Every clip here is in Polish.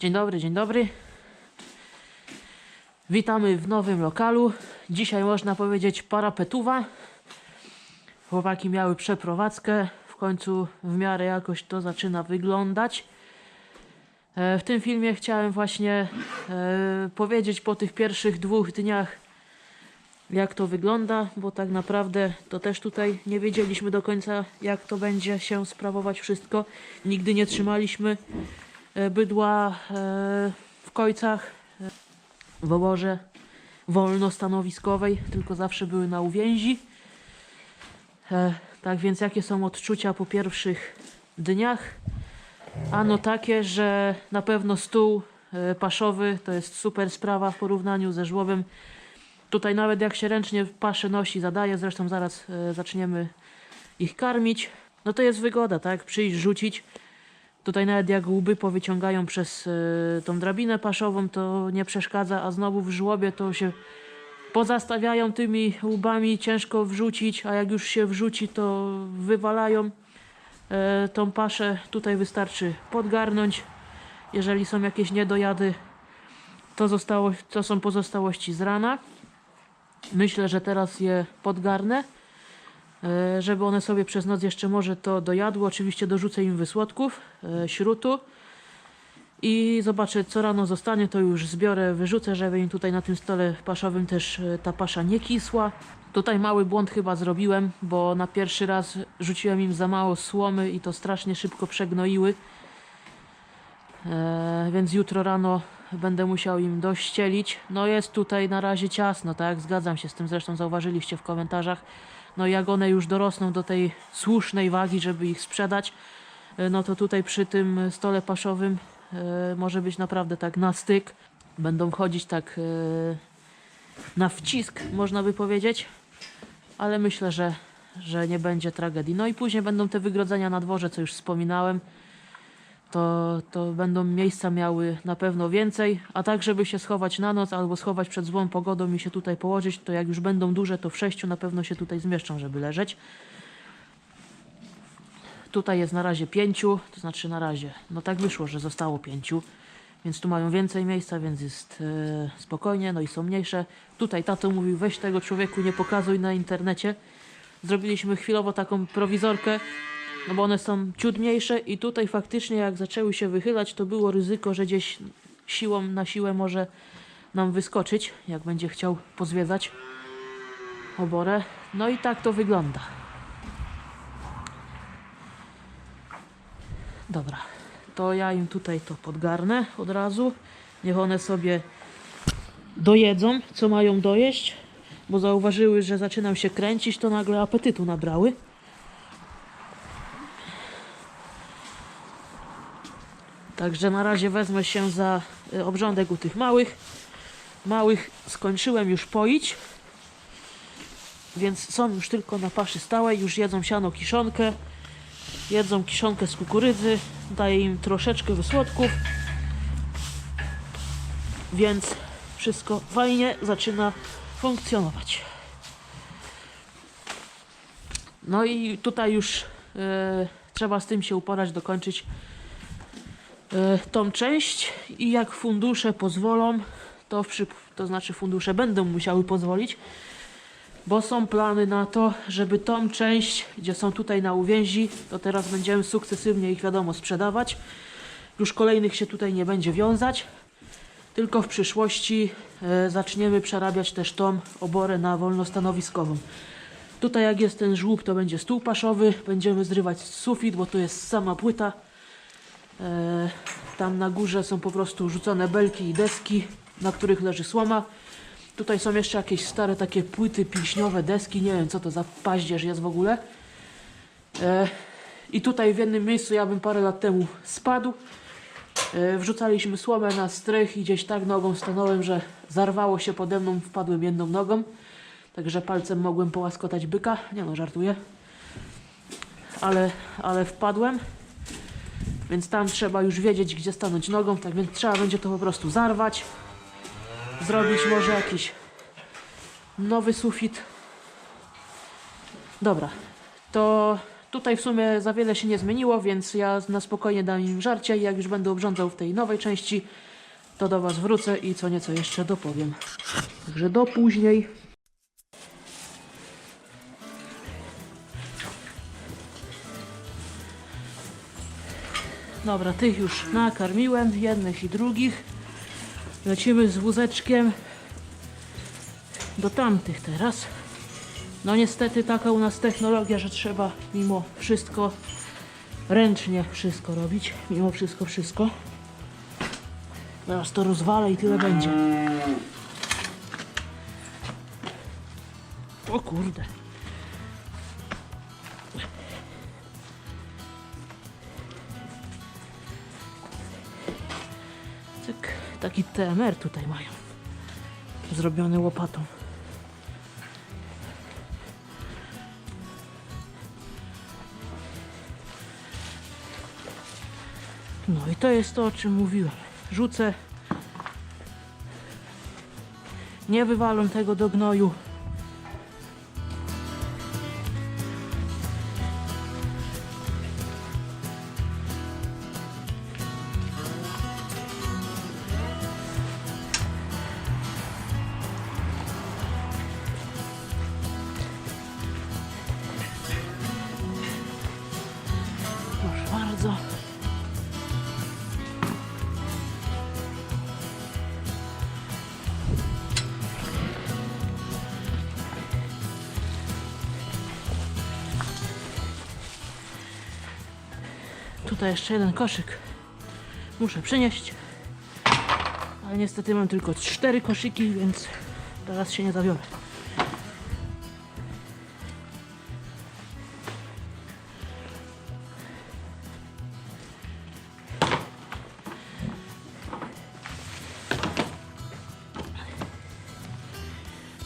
Dzień dobry, dzień dobry. Witamy w nowym lokalu. Dzisiaj można powiedzieć parapetuwa. Chłopaki miały przeprowadzkę. W końcu w miarę jakoś to zaczyna wyglądać. E, W tym filmie chciałem właśnie e, powiedzieć po tych pierwszych dwóch dniach, jak to wygląda, bo tak naprawdę to też tutaj nie wiedzieliśmy do końca, jak to będzie się sprawować wszystko. Nigdy nie trzymaliśmy bydła e, w kojcach, e, w oborze wolnostanowiskowej, tylko zawsze były na uwięzi. E, Tak więc jakie są odczucia po pierwszych dniach? Ano takie, że na pewno stół e, paszowy to jest super sprawa w porównaniu ze żłobem. Tutaj nawet jak się ręcznie paszę nosi, zadaje, zresztą zaraz e, zaczniemy ich karmić, no to jest wygoda, tak? Przyjść, rzucić. Tutaj nawet jak łby powyciągają przez e, tą drabinę paszową, to nie przeszkadza, a znowu w żłobie to się pozastawiają tymi łbami, ciężko wrzucić, a jak już się wrzuci, to wywalają e, tą paszę. Tutaj wystarczy podgarnąć. Jeżeli są jakieś niedojady, to, zostało, to są pozostałości z rana. Myślę, że teraz je podgarnę, żeby one sobie przez noc jeszcze może to dojadły. Oczywiście dorzucę im wysłodków, e, śrutu i zobaczę co rano zostanie, to już zbiorę, wyrzucę, żeby im tutaj na tym stole paszowym też e, ta pasza nie kisła. Tutaj mały błąd chyba zrobiłem, bo na pierwszy raz rzuciłem im za mało słomy i to strasznie szybko przegnoiły. E, więc jutro rano będę musiał im dościelić. No jest tutaj na razie ciasno, tak? Zgadzam się z tym, zresztą zauważyliście w komentarzach. No jak one już dorosną do tej słusznej wagi, żeby ich sprzedać, e, no to tutaj przy tym stole paszowym e, może być naprawdę tak na styk. Będą wchodzić tak e, na wcisk, można by powiedzieć. Ale myślę, że, że nie będzie tragedii. No i później będą te wygrodzenia na dworze, co już wspominałem to, to będą miejsca miały na pewno więcej, a tak żeby się schować na noc albo schować przed złą pogodą i się tutaj położyć, to jak już będą duże, to w sześciu na pewno się tutaj zmieszczą, żeby leżeć. Tutaj jest na razie pięciu, to znaczy na razie, no tak wyszło, że zostało pięciu, więc tu mają więcej miejsca, więc jest e, spokojnie, no i są mniejsze. Tutaj tato mówił, weź tego człowieku, nie pokazuj na internecie. Zrobiliśmy chwilowo taką prowizorkę, no bo one są ciut mniejsze i tutaj faktycznie jak zaczęły się wychylać, to było ryzyko, że gdzieś siłą na siłę może nam wyskoczyć, jak będzie chciał pozwiedzać oborę. No i tak to wygląda. Dobra, to ja im tutaj to podgarnę od razu. Niech one sobie dojedzą, co mają dojeść, bo zauważyły, że zaczynam się kręcić, to nagle apetytu nabrały. Także na razie wezmę się za y, obrządek u tych małych. Małych skończyłem już poić. Więc są już tylko na paszy stałej. Już jedzą siano kiszonkę. Jedzą kiszonkę z kukurydzy. Daję im troszeczkę wysłodków. Więc wszystko fajnie zaczyna funkcjonować. No i tutaj już y, trzeba z tym się uporać, dokończyć e, tą część i jak fundusze pozwolą, to, przy, to znaczy fundusze będą musiały pozwolić, bo są plany na to, żeby tą część, gdzie są tutaj na uwięzi, to teraz będziemy sukcesywnie ich wiadomo sprzedawać. Już kolejnych się tutaj nie będzie wiązać, tylko w przyszłości e, zaczniemy przerabiać też tą oborę na wolnostanowiskową. Tutaj jak jest ten żłób, to będzie stół paszowy, będziemy zrywać sufit, bo to jest sama płyta. E, Tam na górze są po prostu rzucone belki i deski, na których leży słoma. Tutaj są jeszcze jakieś stare takie płyty pilśniowe, deski, nie wiem co to za paździerz jest w ogóle. E, I tutaj w jednym miejscu ja bym parę lat temu spadł. E, Wrzucaliśmy słomę na strych i gdzieś tak nogą stanąłem, że zarwało się pode mną, wpadłem jedną nogą. Także palcem mogłem połaskotać byka. Nie no, żartuję. Ale, ale wpadłem. Więc tam trzeba już wiedzieć, gdzie stanąć nogą, tak więc trzeba będzie to po prostu zarwać. Zrobić może jakiś nowy sufit. Dobra, to Tutaj w sumie za wiele się nie zmieniło, więc ja na spokojnie dam im żarcie i jak już będę obrządzał w tej nowej części, to do Was wrócę i co nieco jeszcze dopowiem. Także do później. Dobra, tych już nakarmiłem, jednych i drugich. Lecimy z wózeczkiem do tamtych teraz. No niestety taka u nas technologia, że trzeba mimo wszystko ręcznie wszystko robić. Mimo wszystko wszystko. Zaraz to rozwalę i tyle będzie. O kurde. Taki TMR tutaj mają. Zrobiony łopatą. No i to jest to, o czym mówiłem. Rzucę. Nie wywalą tego do gnoju. Tutaj jeszcze jeden koszyk. Muszę przynieść. Ale niestety mam tylko cztery koszyki, więc teraz się nie zabiorę.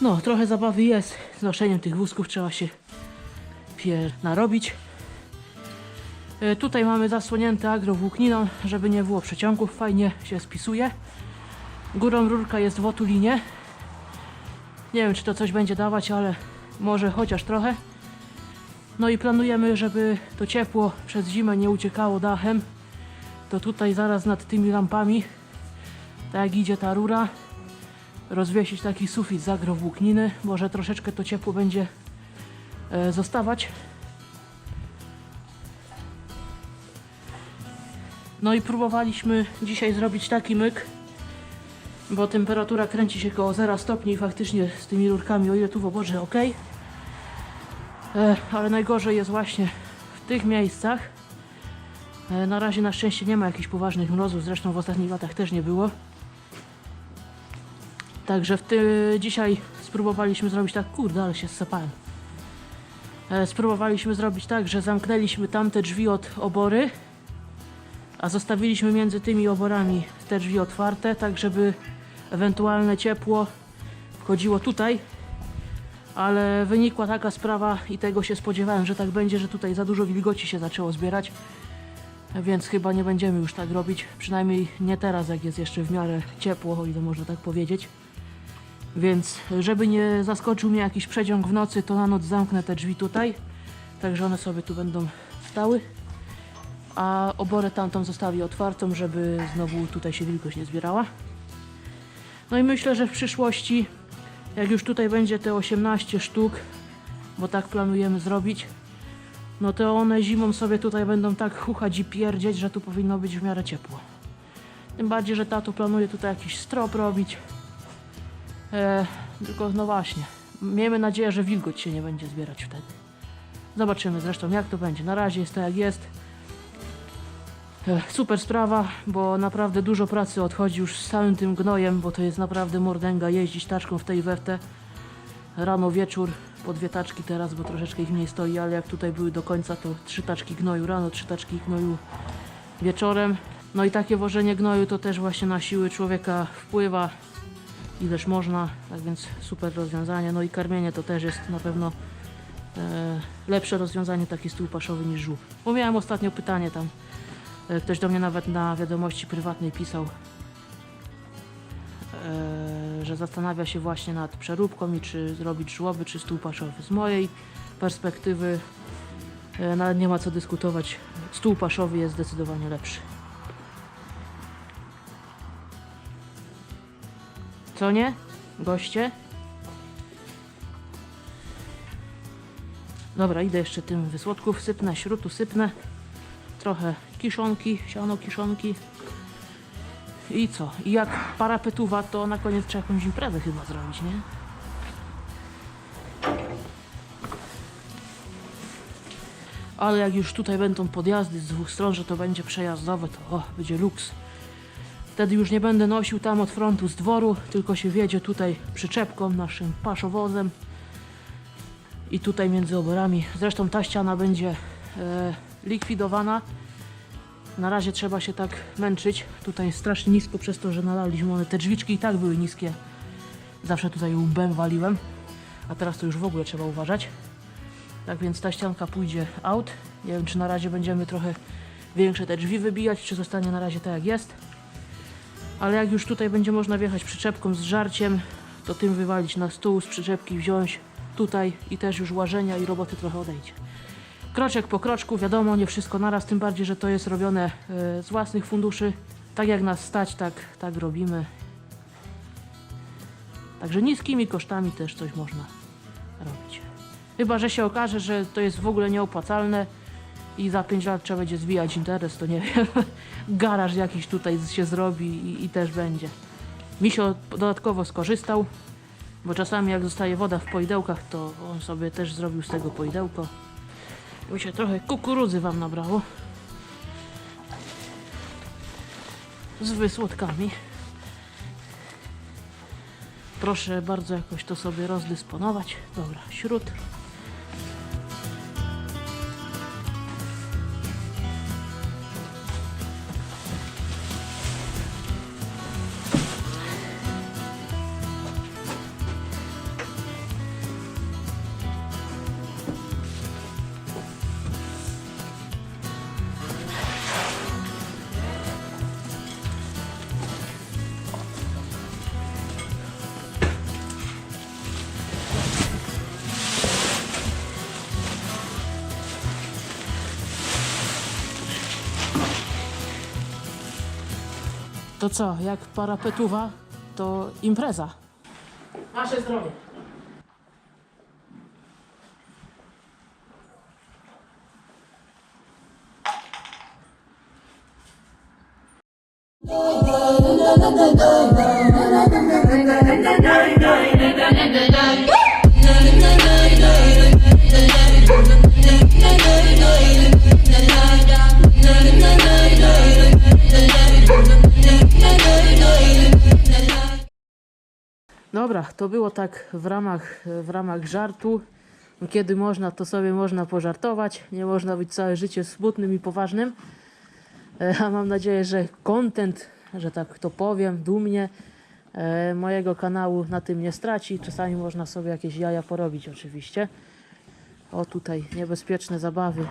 No, trochę zabawy jest. Z noszeniem tych wózków trzeba się pier narobić. E, Tutaj mamy zasłonięte agrowłókniną, żeby nie było przeciągów, fajnie się spisuje. Górą rurka jest w otulinie. Nie wiem, czy to coś będzie dawać, ale może chociaż trochę. No i planujemy, żeby to ciepło przez zimę nie uciekało dachem. To tutaj zaraz nad tymi lampami, tak jak idzie ta rura, rozwiesić taki sufit z agrowłókniny. Może troszeczkę to ciepło będzie e, zostawać. No i próbowaliśmy dzisiaj zrobić taki myk, bo temperatura kręci się koło 0 stopni i faktycznie z tymi rurkami, o ile tu w oborze ok. E, ale najgorzej jest właśnie w tych miejscach. E, na razie na szczęście nie ma jakichś poważnych mrozów, zresztą w ostatnich latach też nie było. Także w ty, dzisiaj spróbowaliśmy zrobić tak, kurde, ale się zsapałem. E, spróbowaliśmy zrobić tak, że zamknęliśmy tamte drzwi od obory, a zostawiliśmy między tymi oborami te drzwi otwarte, tak żeby ewentualne ciepło wchodziło tutaj. Ale wynikła taka sprawa i tego się spodziewałem, że tak będzie, że tutaj za dużo wilgoci się zaczęło zbierać. Więc chyba nie będziemy już tak robić, przynajmniej nie teraz, jak jest jeszcze w miarę ciepło, o ile można tak powiedzieć. Więc żeby nie zaskoczył mnie jakiś przedziąg w nocy, to na noc zamknę te drzwi tutaj, także one sobie tu będą stały. A oborę tamtą zostawię otwartą, żeby znowu tutaj się wilgoć nie zbierała. No i myślę, że w przyszłości, jak już tutaj będzie te 18 sztuk, bo tak planujemy zrobić, no to one zimą sobie tutaj będą tak chuchać i pierdzieć, że tu powinno być w miarę ciepło. Tym bardziej, że tato planuje tutaj jakiś strop robić. E, tylko no właśnie, miejmy nadzieję, że wilgoć się nie będzie zbierać wtedy. Zobaczymy zresztą jak to będzie. Na razie jest to jak jest. Super sprawa, bo naprawdę dużo pracy odchodzi już z całym tym gnojem, bo to jest naprawdę mordęga jeździć taczką w tej weftę. Rano, wieczór, po dwie taczki teraz, bo troszeczkę ich mniej stoi, ale jak tutaj były do końca, to trzy taczki gnoju rano, trzy taczki gnoju wieczorem. No i takie wożenie gnoju to też właśnie na siły człowieka wpływa, ileż można, tak więc super rozwiązanie. No i karmienie to też jest na pewno e, lepsze rozwiązanie taki stół paszowy niż żółw. Bo miałem ostatnio pytanie tam, ktoś do mnie nawet na wiadomości prywatnej pisał, e, że zastanawia się właśnie nad przeróbką i czy zrobić żłoby, czy stół paszowy. Z mojej perspektywy E, Nawet nie ma co dyskutować. Stół paszowy jest zdecydowanie lepszy. Co nie? Goście? Dobra, idę jeszcze tym wysłodków sypnę, śrutu sypnę. Trochę kiszonki, siano kiszonki. I co? I jak parapetuwa, to na koniec trzeba jakąś imprezę chyba zrobić, nie? Ale jak już tutaj będą podjazdy z dwóch stron, że to będzie przejazdowe, to o, będzie luks. Wtedy już nie będę nosił tam od frontu z dworu, tylko się wiedzie tutaj przyczepką, naszym paszowozem i tutaj między oborami. Zresztą ta ściana będzie e, likwidowana. Na razie trzeba się tak męczyć. Tutaj jest strasznie nisko przez to, że nalaliśmy one. Te drzwiczki i tak były niskie. Zawsze tutaj łbem waliłem. A teraz to już w ogóle trzeba uważać. Tak więc ta ścianka pójdzie out. Nie wiem, czy na razie będziemy trochę większe te drzwi wybijać, czy zostanie na razie tak jak jest. Ale jak już tutaj będzie można wjechać przyczepką z żarciem, to tym wywalić na stół, z przyczepki wziąć tutaj i też już łażenia i roboty trochę odejdzie. Kroczek po kroczku, wiadomo, nie wszystko naraz, tym bardziej, że to jest robione e, z własnych funduszy. Tak jak nas stać, tak, tak robimy. Także niskimi kosztami też coś można robić. Chyba, że się okaże, że to jest w ogóle nieopłacalne i za 5 lat trzeba będzie zwijać interes, to nie wiem, garaż jakiś tutaj się zrobi i, i też będzie. Misio dodatkowo skorzystał, bo czasami jak zostaje woda w poidełkach, to on sobie też zrobił z tego poidełko. Mi się trochę kukurydzy wam nabrało. Z wysłodkami. Proszę bardzo jakoś to sobie rozdysponować. Dobra, śród. To co, jak parapetuwa, to impreza. Wasze zdrowie. Dobra, to było tak w ramach, w ramach żartu. Kiedy można, to sobie można pożartować. Nie można być całe życie smutnym i poważnym. E, A mam nadzieję, że content, że tak to powiem, dumnie e, mojego kanału na tym nie straci. Czasami można sobie jakieś jaja porobić oczywiście. O tutaj niebezpieczne zabawy.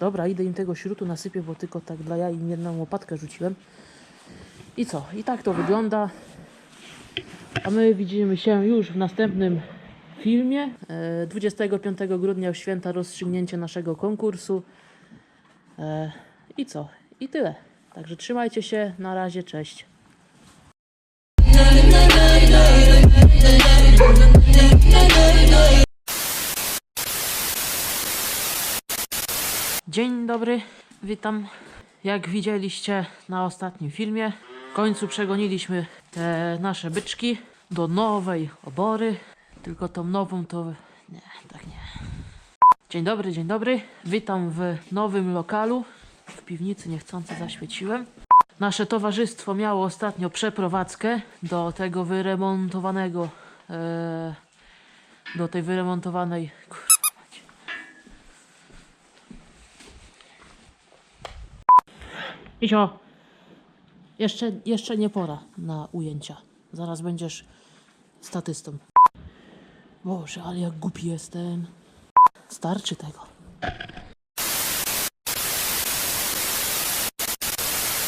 Dobra, idę im tego śrutu nasypię, bo tylko tak dla jaj im jedną łopatkę rzuciłem. I co? I tak to wygląda. A my widzimy się już w następnym filmie. E, 25 grudnia w święta rozstrzygnięcie naszego konkursu. E, I co? I tyle. Także trzymajcie się. Na razie. Cześć. Dzień dobry, witam. Jak widzieliście na ostatnim filmie, końcu przegoniliśmy te nasze byczki do nowej obory. Tylko tą nową to. Nie, tak nie. Dzień dobry, dzień dobry. Witam w nowym lokalu. W piwnicy niechcący zaświeciłem. Nasze towarzystwo miało ostatnio przeprowadzkę do tego wyremontowanego. E, do tej wyremontowanej. Kurwa mać. Jeszcze, jeszcze nie pora na ujęcia. Zaraz będziesz statystą. Boże, ale jak głupi jestem. Starczy tego.